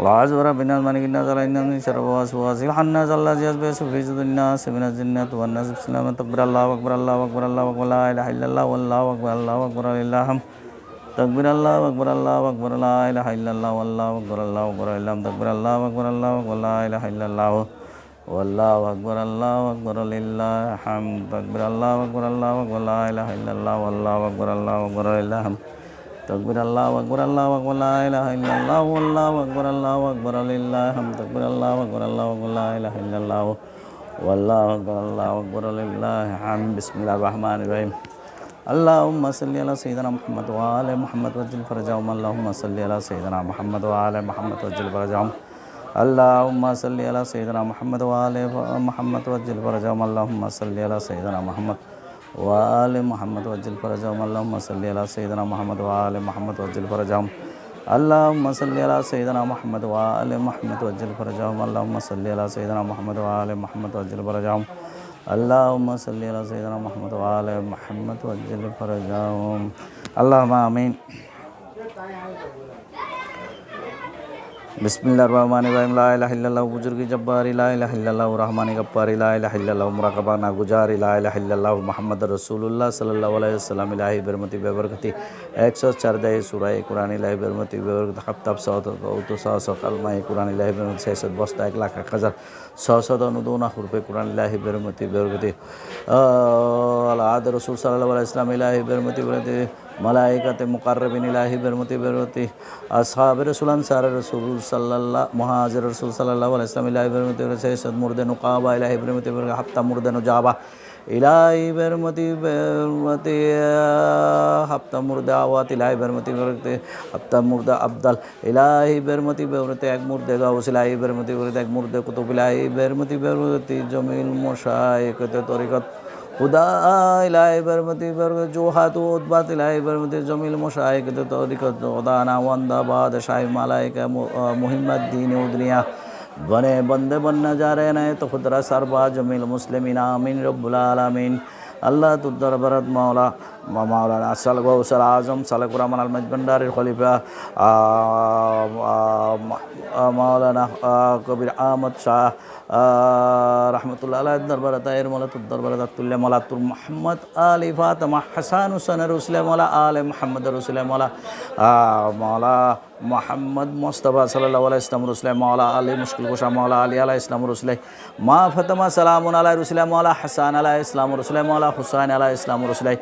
والعز رب الناس مالك الناس على الناس من شر الوسواس الخناس الذي يوسوس في صدور الناس من الجنة والناس بسم الله تكبر الله أكبر الله أكبر الله أكبر لا إله إلا الله والله أكبر الله أكبر لله الحمد تكبر الله أكبر الله أكبر لا إله إلا الله والله أكبر الله أكبر لله تكبر الله أكبر الله أكبر لا إله إلا الله والله أكبر الله أكبر لله الحمد تكبر الله أكبر الله أكبر لا إله إلا الله والله أكبر الله أكبر لله الحمد تكبر الله أكبر الله أكبر لا إله إلا الله والله أكبر الله أكبر لله الحمد تكبر الله أكبر الله أكبر لا إله إلا الله والله أكبر الله أكبر لله الحمد بسم الله الرحمن الرحيم اللهم صل على سيدنا محمد وآل محمد وجل فرجهم اللهم صل على سيدنا محمد وآل محمد وجل فرجهم اللهم صل على سيدنا محمد وآل محمد وجل فرجهم. اللهم صل على سيدنا محمد وآل محمد وجل فرجهم. اللهم صل على سيدنا محمد وآل محمد وجل فرجهم. اللهم صل على سيدنا محمد وآل محمد وجل فرجهم. اللهم صل على سيدنا محمد وآل محمد وجل فرجهم. اللهم صل على سيدنا محمد وآل محمد وجل فرجهم. اللهم آمين. বিসমিল্লা রহমান ইবাহিম লাহিল্লা বুজুর্গি জব্বার ইলাহিল্লা রহমান গব্বার ইলাহিল্লা মুরাকাবা না গুজার ইলাহিল্লা মোহাম্মদ রসুল্লাহ সাল্লাহ আলাইসাল্লাম ইলাহি বেরমতি বেবরকতি একশো চার দায় সুরাই কুরআন, ইলাহি বেরমতি বেবরকতি হাফতাব সৌত সৌত সহ সকাল মাই কুরআন, ইলাহি বেরমতি শেষত বস্তা, এক লাখ, এক হাজার। সহসদ অনুদৌনা হুরফে কুরআন, ইলাহি বেরমতি বেরমতি আদ রসুল সাল্লাহ ইসলাম ইলাহি বেরমতি বেরমতি মালায়িকাতে মুকারবিন ইলাহি বেরমতি বেরমতি আসহাব রসুল আনসার রসুল সাল্লাহ মহাজের রসুল সাল্লাহ ইসলাম ইলাহি বেরমতি বেরমতি সৈয়দ মুর্দেন কাবা ইলাহি বেরমতি বেরমতি হাত্তা মুর্দেন জাবা ইলাই বেরমতি বেরমতি برمتي حبت আওয়াত ইলাই বেরমতি বেরতে حبت مرد আবদাল إلهي বেরমতি বেরতে এক মুর্দে গাউস ইলাই বেরমতি বেরতে এক মুর্দে কুতুব ইলাই বেরমতি বেরতি জমিল মোশায়েক তরিকত। হুদা ইলাই বেরমতি বের জোহাত উদ্বাত ইলাই বেরমতি জমিল মোশায়েক তরিকত, ওদানা ওয়ান্দাবাদ বাদ মালাইকা মুহিম্মদ, দিন উদ্রিয়া بنے بندے بننا جا رہے ہیں تو خدرہ سربا جمیل مسلمین، آمین رب العالمین۔ اللہ تدربرت مولا۔ মাওলানা আসাল গৌসাল আজম সালেক রহমান আল ভান্ডারের খলিফা মাওলানা কবির আহমদ শাহ রহমতুল্লাহ আল্লাহ দরবারে তাইর মলাতুর দরবারে তাতুল্লা মলাতুর মোহাম্মদ আলী ফাতমা হাসান হুসেন রুসলে মলা, আলে মোহাম্মদ রুসলে মলা মালা মোহাম্মদ মোস্তফা সাল্লাহ আলাই ইসলাম রুসলাই মালা আলী মুশকুল কুশা মৌলা আলী আলাহ ইসলাম রুসলাই মা ফতমা সালামুন আলাই রুসলাই মালা হাসান আলাহ ইসলাম রুসলাই মৌলা হুসাইন আলাহ ইসলাম রুসলাই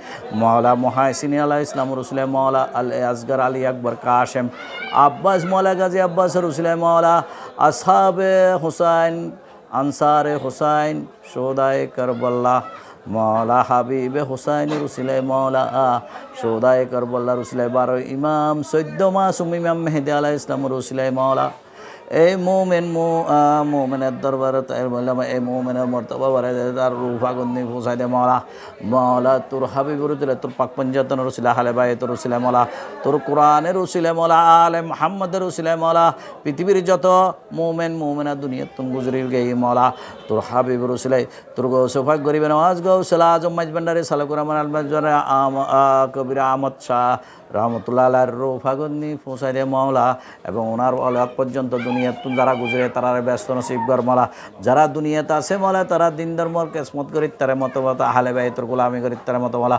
مولا محاسن علیہ السلام، رسول مولا اصغر علی اکبر قاشم عباس مولا، غازی عباس، رسول مولا، اصحاب حسین، انصار حسین شودائے کربلا، مولا حبیب حسین، رسول مولا شودہ کربلا، رسول بارو امام، سید معصوم امام مہدی علیہ السلام، رسول مولا মৌলা এই মোমেন মো মোমেনের দরবারে বললাম এই মোমেনের মর্তবা বারে তার রূপাগন্ধি পৌঁছাই দে মলা মলা তোর হাবিবুর দিলে তোর পাক পঞ্জাতন রসিলা হালে বাই তোর রসিলে মলা তোর কোরআনের রসিলে মলা আলে মোহাম্মদের রসিলে মলা পৃথিবীর যত মোমেন মোমেনা দুনিয়ার তুম গুজরি গেই মৌলা তোর হাবিবুর রসিলাই তোর গৌ সৌভাগ গরিবে নওয়াজ গৌসলা আজম মাইজবান্ডারি সালাকুর রহমান আলমাজারে কবির আহমদ শাহ। রহমতুল্লাহ আল্লাহর রোফাগন্নি পৌঁছাই দে, মাওলা। এবং ওনার অলাক পর্যন্ত দুনিয়াত যারা গুজরে তারা ব্যস্ত নসিব গর মালা। যারা দুনিয়াতে আছে মালা, তারা দিন ধর্মর কেসমত করি তারে মতো মতো আহলে বাইতর গোলামি করি তারে মতো মালা।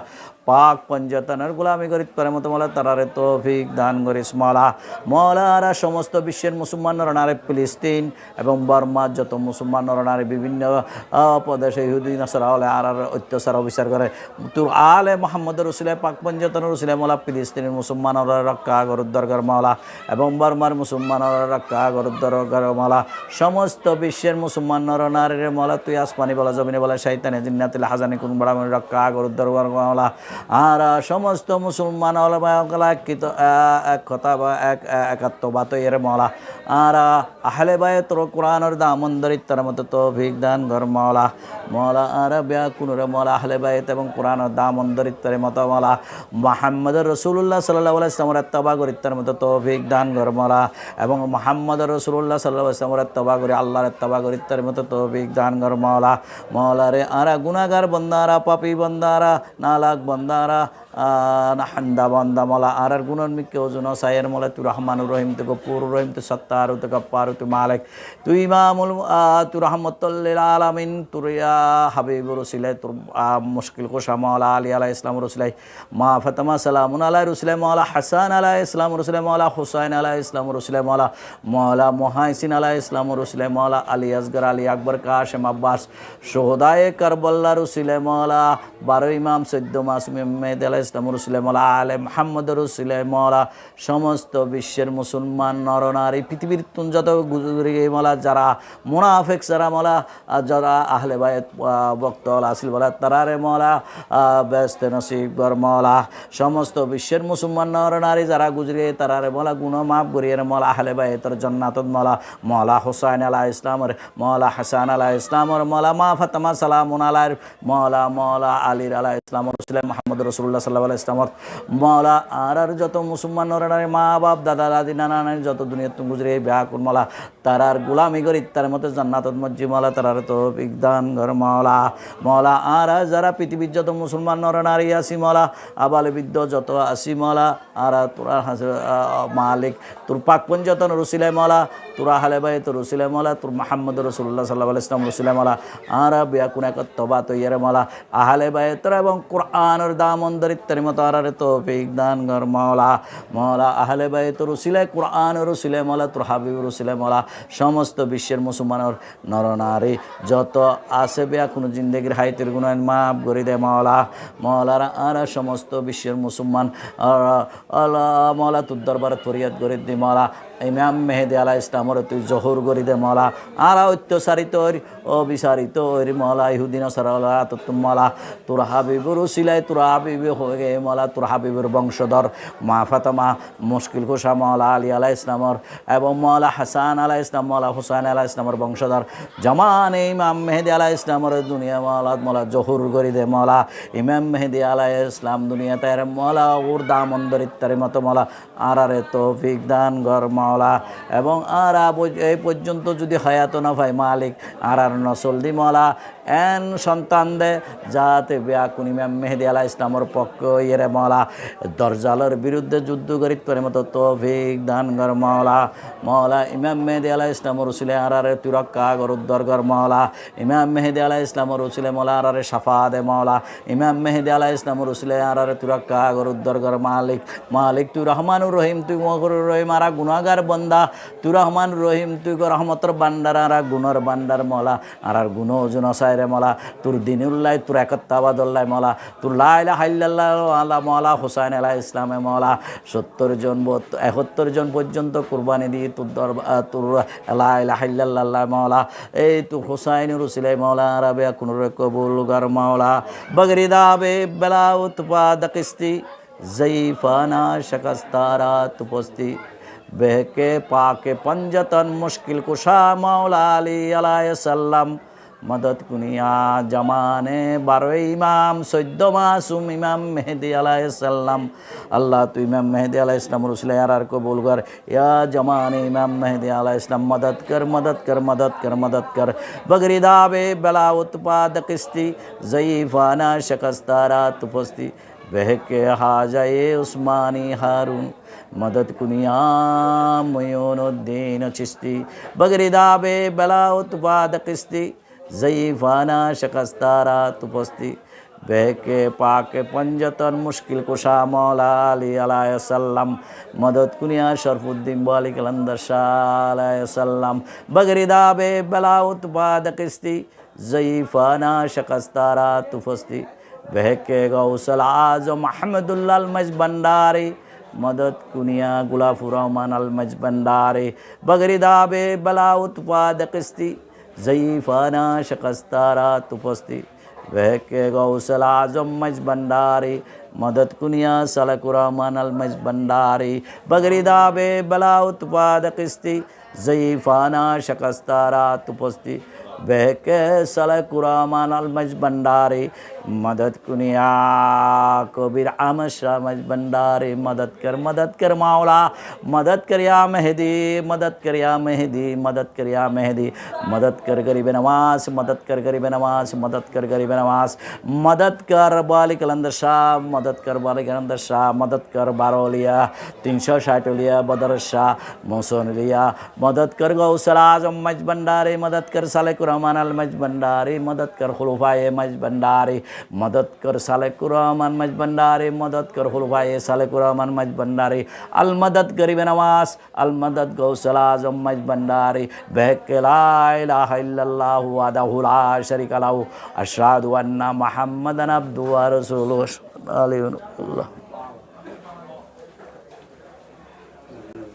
পাক পঞ্জতনের গোলামি করি, তারে মতো মালা তারারে তৌফিক দান করিস মালা মৌলারা সমস্ত বিশ্বের মুসলমান নরনারে ফিলিস্তিন এবং বর্মার যত মুসলমান নরনারে বিভিন্ন প্রদেশে ইহুদি নাসারা হলে আর অত্যাচার অবিচার করে, তোর আলে মোহাম্মদ রসুলাই পাক পঞ্জতন রসুলাই মালা ফিলিস্তিনের মুসলমানরা রক্ষা গরুদ্দরগর মালা এবং বর্মার মুসলমানরা রক্ষা গরুদ্দরগর মালা সমস্ত বিশ্বের মুসলমান নরনারীর মালা তুই আসমানি বলা, জমিনে বলা শৈতানে জিন্নাতিল হাজানি কোন বড় রক্ষা গরুদ্দরগর মালা আর সমস্ত মুসলমান এক কথা বা এক একাত্মবাত এর মলা। আর আহলে বায়ে তোর কোরআনের দামন্দরিত্তার মতো তৌফিক দান ঘর মলা। মলা আর ব্যাকুনুরে মলা, আহলে বায়েত এবং কোরআনের দামন্দরিত্তার মতো মলা। মোহাম্মদ রসুল্লাহ সাল্লাহ ইসলামের তবা গরিত্তার মতো তৌফিক দান ঘর মলা। এবং মোহাম্মদ রসুল্লাহ সাল্লাহ ইসলামের তবা করি, আল্লাহর তবা গরিত্তার মতো তৌফিক দান ঘর মলা। মলা রে আরা গুনাগার বন্দারা, পাপি বন্দারা নালাক বন্দারা 나라 হান্দা বন্দা মলা আর আর গুণন মিকে ওজন, সায়ের মলা তুই রহমানুর রহিম তুই গপুর রহিম তুই সত্তার তুই গপ্পার তুই মালিক তুই ইমামুল তুই রহমতুল্লিল আলামিন তুর ইয়া হাবিবুর রসিলাই তোর মুশকিল কোষা মৌলা আলী আলাহ ইসলাম রসিলাই, মা ফাতেমা সালামুন আলাহ রসিলাই মৌলা হাসান আলাহ ইসলাম রসিলাই মৌলা হুসাইন আলাহ ইসলাম রসিলাই মৌলা মৌলা মহাইসিন আলাহ ইসলাম রসিলাই মৌলা আলী আসগর, আলী আকবর, কাশেম আব্বাস সোহদায় কারবল্লা রসিলাই মৌলা বারো ইমাম সৈদ্য মাসুম মেদ আলাহ ইসলাম রসুলাই মৌলা, আলে মাহমদ রসুলাই মৌলা, সমস্ত বিশ্বের মুসলমান নরনারী পৃথিবীর যত মৌলা, যারা মুনাফেক, যারা মৌলা যারা আহলে বায়ত বক্ত, আসিল বলা তারারে মৌলা ব্যস্ত নসিবর মৌলা। সমস্ত বিশ্বের মুসলমান নরনারী যারা গুজরি তারারে মৌলা, গুণ মাফ করিয়ে মৌলা, আহলে বায়তর জন্নাতত মৌলা। মৌলা হুসাইন আলাহ ইসলামর মৌলা হাসান আলাহ ইসলামর মৌলা মা ফাতেমা সালামুন আলাহ মৌলা মৌলা আলীর আলাহ ইসলাম রসুল্লাহ মোহাম্মদ রসুল্লাহ সাল্লাহ আলাহ ইসলামর মৌলা আর আর যত মুসলমান মা বাপ দাদা, দাদি, নানা, নানি, যত তুমি গুজরে ব্যাকুল মৌলা তারার গুলামি তার মতো মজ্জি মৌলা তারার তো বিজ্ঞান ঘর মৌলা মৌলা আর আর যারা পৃথিবীর যত মুসলমান আসি মৌলা আবালে যত আসি মৌলা আর আর তোরা মালিক, তোর পাকপন যত রসিলাই মৌলা তোরা হালে ভাই তোর রসিলাই মৌলা তোর মাহমদ রসুল্লাহ সাল্লাহ ইসলাম রসিলাই মৌলা আর ব্যাকুন এক তবা তৈয়ারে মৌলা আহলে ভাই তোরা এবং কোরআনের দামন দরিত্রের মতো আর তো দান গর মৌলা মৌলা আহলে ভাই তোর রসিলাই কোরআন রসিলাই মৌলা তোর হাবিব রসিলাই মৌলা সমস্ত বিশ্বের মুসলমানের নরনারী। যত আছে বেয়া কোনো জিন্দগির হাইতের গুণায়ন মাফ করে দে মৌলা মৌলারা আর সমস্ত বিশ্বের মুসলমান মৌলা তোর দরবার ফরিয়াদ করে দি মৌলা ইমাম মেহেদি আলাহ ইসলামর তুই জহুর করি দে মৌলা আর অত্যাচারিত অবিচারিত মৌলা ইহুদিন সরালা তো মৌলা তোর হাবিবুর সিলাই তোর হাবিব মৌলা তোর হাবিবুর বংশধর, মা ফাতেমা, মুশকিল খুশা মৌলা আলী আলাহ ইসলামর এবং মৌলা হাসান আলাহ ইসলাম মৌলা হুসাইন আলাহ ইসলামর বংশধর। জমান ইমাম মেহেদি আলাহ ইসলামর দুনিয়া মৌলা মৌলা জহুর করি দে মৌলা ইমাম মেহেদি আলাহ ইসলাম দুনিয়া তার মৌলা দামন্দর ইত্যাদি মতো মৌলা আর আরে তৌফিক দান গর মৌলা এবং আর এই পর্যন্ত যদি হায়াত না ভাই মালিক আর আর নসল দি মৌলা এন সন্তান দে, যাতে বেয়াকুন ইমাম মেহেদি আলাহ ইসলামর পক্ষ ইয়েরে মৌলা দরজালের বিরুদ্ধে যুদ্ধ করি তোর মতো তৌফিক দান গর মৌলা মৌলা ইমাম মেহেদি আলাহ ইসলামর রসুলে আর আরে তুরক্কা গর উদ্দর গর মৌলা ইমাম মেহেদি আলাহ ইসলামর রসুলে মৌলা আর আরে সাফা দে মৌলা ইমাম মেহেদি আলাহ ইসলামর রসুলে আর আরে তুরক্কা গর উদ্দর গর মালিক। মালিক তুই রহমানুর রহিম তুই মকরুর রহিম, আর গুণাগার বন্দা। তুই রহমান রহিম তুই রহমতর বান্ডার আর গুণর বান্ডার মলা আর গুণ ওজন রে মালা, তোর দিনুল্লাহ, তোর একত্তাবাদুল্লাহ মালা, তোর লাইলা হাইল্লাহ আল্লাহ মলা হুসাইন আলাহ ইসলামে মলা সত্তর জন একত্তর জন পর্যন্ত কুরবানি দিয়ে তোর দরবার তোর লাইলা হাইল্লাহ মলা এই তু হুসাইন রুসিলাই মালা রাবে কোন কবুল গার বগরি দাবে বেলা উৎপাদ কিস্তি জয়ীফানা শকস্তারা তুপস্তি, বেহকে পাকে পঞ্জতন মুশকিল কুশা মাওলা আলী আলাহ সাল্লাম মদত কুনিয়া জামানে বারো ইমাম সৈদ্য মাসুম ইমাম মেহেদি আলাইসাল্লাম আল্লাহ তু ইমাম মেহেদি আলাহ ইসলাম রসুল আর কবুল কর। ইয়া জমানে ইমাম মেহেদি আলাহ ইসলাম মদত কর মদত কর মদত কর মদত কর। বগরিদাবে বেলা উৎপাদ কিস্তি, জয়ীফানা শকস্তারা তুপস্তি। بہکے حاجائے عثمانی ہارون مدد کنیا উদ্দিন চিস্তি چشتی بغرداب বেলা اتباد قسطی জয়ীফানা শেখস্তারা তুপস্তি বেহকে পাকে পঞ্জতন মুশকিল কুশা মৌলা আলী মদত কুনিয়া শরফুদ্দিন বালি কলন্দর শাহ আলাহসাল্লাম বগরিদা বেলা উৎপাদ কিস্তি জয়ীফানা শেখস্তারা তুফস্তি বেহকে গৌসল আজম আহমদুল্লাল মজ ভণ্ডারী মদত কুনিয়া গুলাফুর রহমান আল মজ ভণ্ডারী বগরিদা বেলা উৎপাদ কিস্তি किस्ती जयीफाना शकस्तारा तुपस्ती बहके गौसल आजम मज भंडारी मदत कुनिया सलकुरामान अल मज भंडारी बगरीदा बे बला उत्पाद किस्ती जयीफाना शकस्तारा तुपस्ती बहके सलकुरामान अल मज भंडारी مدد کنیا کبیر امش مجھ بندارے مدد کر مدد کر مولا مدد کر یا مہدی مدد کر یا مہدی مدد کر یا مہدی مدد کر غریب نواز مدد کر غریب نواز مدد کر غریب نواز مدد کر بالی کلندر شاہ مدد کر بالی کلندر شاہ مدد کر بارولیا تین سو شاٹولیا بدر شاہ موسون لیا مدد کر گو سلاز مج بندارے مدد کر سالک رحمان المج بندارے مدد کر خلوفہ مج بندارے मदद कर सालेकुर रहमान मज भंडारी मदद कर खुलफाए सालेकुर रहमान मज भंडारी अल मदद गरीब नवाज अल मदद गौसल आजम मज भंडारी बहक ला इलाहा इल्लल्लाहु वहदहु ला शरीका लहु अशहदु अन्ना मुहम्मदन अब्दुहु व रसूलुहु